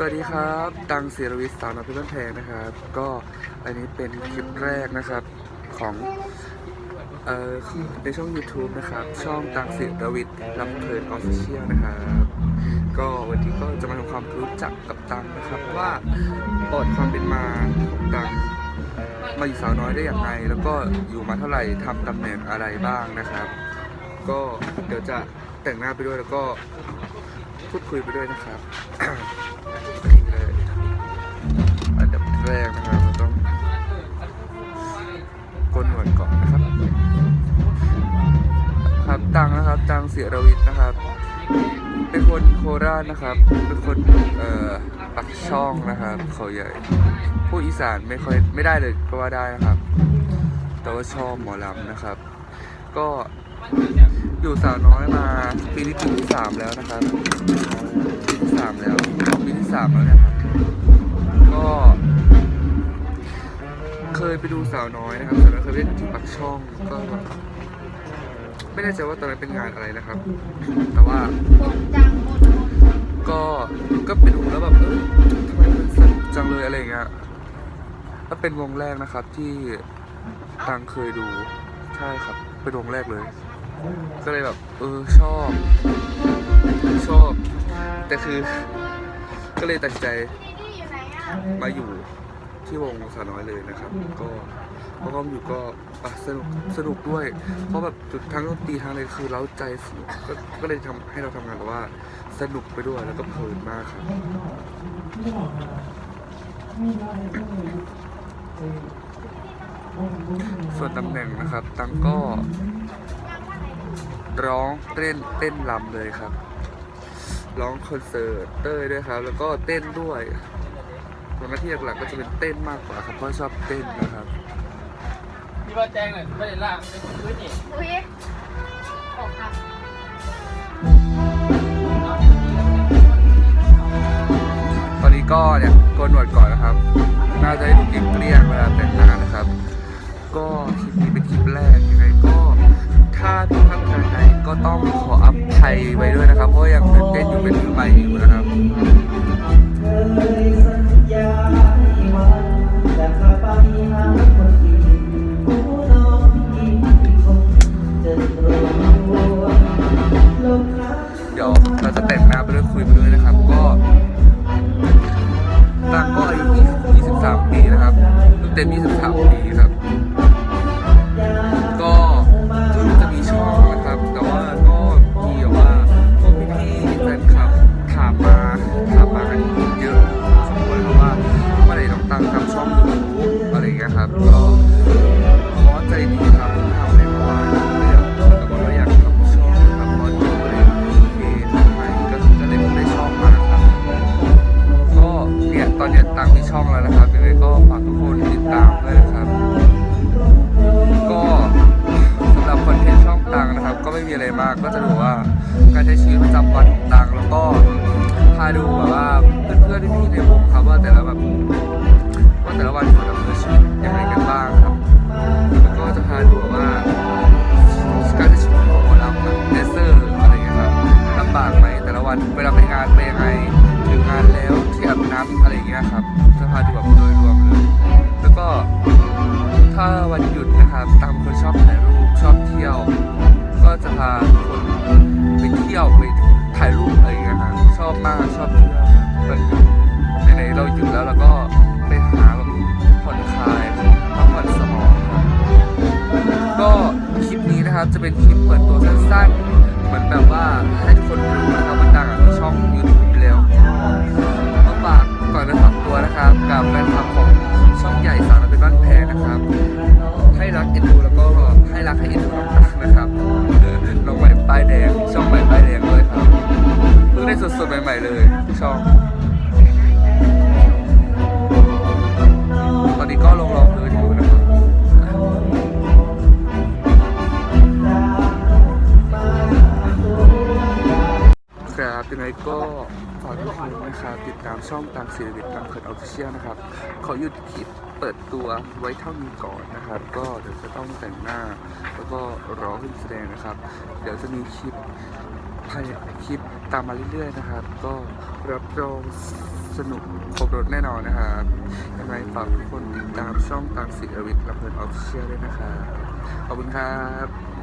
สวัสดีครับ ตังศิรวิทย์สาวน้อยเพื่อนแพงนะครับ ก็อันนี้เป็นคลิปแรกนะครับของเอ่อในช่อง YouTube นะครับ ช่องตังศิรวิทย์ลำเพลินออฟฟิเชียลนะครับ ก็วันนี้ก็จะมาทำความรู้จักกับตังนะครับว่าประวัติความเป็นมาของตังมาอยู่สาวน้อยได้อย่างไร แล้วก็อยู่มาเท่าไหร่ทำตำแหน่งอะไรบ้างนะครับ ก็เดี๋ยวจะแต่งหน้าไปด้วยแล้วก็ พูดคุยไปด้วยนะครับนี่เลยอันดับแรกนะครับเราต้องโกนหนวดก่อนนะครับ ครับตังนะครับตังเสียรวิทย์นะครับ เป็นคนโคราชนะครับ เป็นคนเอ่อปักช่องนะครับเขาใหญ่พูดอีสานไม่ค่อยไม่ได้เลยก็ว่าได้นะครับ แต่ว่าชอบหมอลำนะครับ ก็ อยู่สาวน้อยมาปีนี้ปีที่สามแล้วนะครับปีที่สามแล้วปีที่สามแล้วนะครับ ก็ เคยไปดูสาวน้อยนะครับสาวน้อยเคยไปที่ปักช่องก็ไม่แน่ใจว่าตอนนั้นเป็นงานอะไรนะครับ แต่ว่า ก็ก็ไปดูแล้วแบบเออทำไมมันสนุกจังเลยอะไรเงี้ยแล้วเป็นวงแรกนะครับที่ตังเคยดูใช่ครับ เป็นวงแรกเลย ก็เลยแบบเออชอบ ชอบ แต่คือ ก็เลยตัดใจมาอยู่ที่วงสาน้อยเลยนะครับ ก็เพราะก็อยู่ก็อะสนุกสนุกด้วย เพราะแบบจุดทั้งดนตรีทั้งอะไรคือเร้าใจสนุกก็ก็เลยทำให้เราทำงานแบบว่าสนุกไปด้วยแล้วก็เพลินมากครับส่วนตำแหน่งนะครับ ตังก็ ร้องเต้นเต้นรำเลยครับ ร้องคอนเสิร์ตเต้ยด้วยครับ แล้วก็เต้นด้วยส่วนหน้าที่หลักๆก็จะเป็นเต้นมากกว่าครับเพราะชอบเต้นนะครับพี่ว่าแจ้งเลยไม่ได้ล่างเป็นพื้นนี่อุ้ยออกครับตอนนี้ก็เนี่ยโกนหนวดก่อนนะครับ น่าจะให้ดูเกลี้ยงๆเวลาแต่งหน้านะครับ ก็คลิปนี้เป็นคลิปแรกยังไงก็ ถ้าทุกท่านท่านใดก็ต้องขออภัยไว้ด้วยนะครับ เพราะยังตื่นเต้นอยู่เป็นมือใหม่อยู่นะครับเดี๋ยวเราจะแต่งหน้าไปด้วยคุยไปด้วยนะครับ ก็ตังก็อายุ20 23ปีนะครับเพิ่งเต็ม 23 เงี้ยครับก็ขอใจดีครับทำในเมื่อวานเลยแต่ว่าเราอยากทำช่องนะครับเพราะดูเลยโอเคทำไมก็ก็เลยเพิ่งได้ช่องมานะครับ ก็เนี่ยตอนเนี้ยตังมีช่องแล้วนะครับยังไงก็ฝากทุกคนติดตามด้วยนะครับ ก็สำหรับคอนเทนต์ช่องตังนะครับ ก็ไม่มีอะไรมากก็จะดูว่าการใช้ชีวิตประจำวันของตังแล้วก็พาดูแบบว่าเพื่อนๆพี่ๆในวงครับว่าแต่ละแบบ ว่าแต่ละวันเขาดำเนินชีวิตยังไงกันบ้างครับแล้วก็จะพาดูแบบว่าการใช้ชีวิตของหมอลำแบเดนเซอร์อะไรอย่างเงี้ยครับลำบากไหมแต่ละวันเวลาไปงานไปยังไงถึงงานแล้วที่อาบน้ำอะไรเงี้ยครับจะพาดูแบบโดยรวมเลย แล้วก็ถ้าวันหยุดนะครับตาม นะครับ จะเป็นคลิปเปิดตัวสั้นๆ เหมือนแบบว่าให้ทุกคนรู้นะครับว่าดังอะมีช่อง YouTube ไปแล้วก็ฝากก่อนจะฝากตัวนะครับ กับแฟนคลับของช่องใหญ่สารเป็นบ้านแพงนะครับ ให้รักเอ็นดูแล้วก็ให้รักให้เอ็นดูน้องตักนะครับเออน้องใหม่ป้ายแดงช่องใหม่ป้ายแดงเลยครับเพิ่งได้สดๆใหม่ๆเลยช่อง ครับยังไงก็ฝากทุกคนนะครับติดตามช่องตามศิลปินตามเขินออฟฟิเชียลนะครับ ขอหยุดคลิปเปิดตัวไว้เท่านี้ก่อนนะครับ ก็เดี๋ยวจะต้องแต่งหน้า แล้วก็รอขึ้นแสดงนะครับ เดี๋ยวจะมีคลิปภายคลิปตามมาเรื่อยๆนะครับ ก็รับรองสสนุกครบรถแน่นอนนะครับยังไงฝากทุกคนติดตามช่องตามศิลวิทย์ลำเพลินออฟฟิเชียลด้วยนะครับขอบคุณครับ